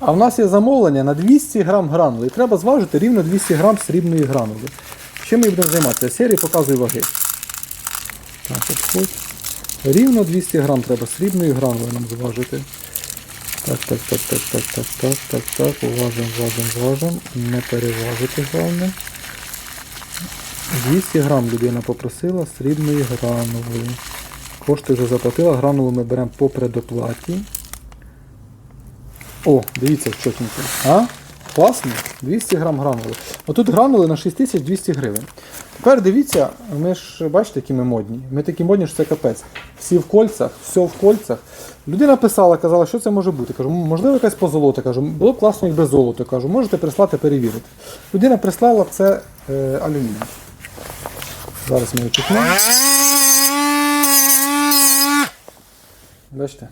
А в нас є замовлення на 200 грам гранули. І треба зважити рівно 200 грам срібної гранули. Чим ми будемо займатися? Серії показую ваги. Так, обходь. Рівно 200 грам треба срібної гранули нам зважити. Так, так, так, так, так, так, так, так, так. Уважимо, важимо, важимо. Не переважити головне. 200 грам людина попросила срібної гранули. Кошти вже заплатила, гранулу ми беремо по предоплаті. О, дивіться, чотенько. А? Класно? 200 грам гранули. Отут гранули на 6200 гривень. Тепер дивіться, ми ж бачите, які ми модні. Ми такі модні, що це капець. Всі в кольцах, все в кольцах. Людина писала, казала, що це може бути. Кажу, можливо, якась позолота. Кажу, було б класно, якби золото. Кажу, можете прислати перевірити. Людина прислала це е, алюміній. Зараз ми вичухнемо. Бачите?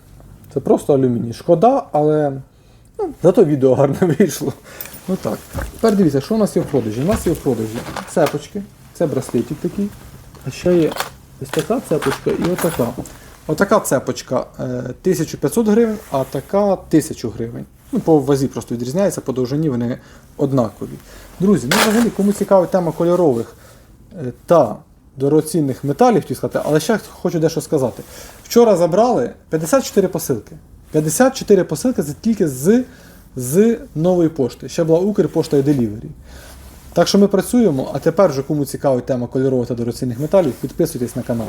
Це просто алюміній. Шкода, але ну, зато відео гарне вийшло. Ну так. Тепер дивіться, що у нас є в продажі. У нас є в продажі цепочки, це браслетик такий. А ще є ось така цепочка і отака. Отака цепочка е, 1500 гривень, а така 1000 гривень. Ну, по вазі просто відрізняється, по довжині вони однакові. Друзі, ну взагалі, кому цікава тема кольорових е, та дорогоцінних металів, сказати, але ще хочу дещо сказати. Вчора забрали 54 посилки. 54 посилки це тільки з, з нової пошти. Ще була Укрпошта і Delivery. Так що ми працюємо, а тепер вже кому цікавить тема кольорових та дорогоцінних металів, підписуйтесь на канал.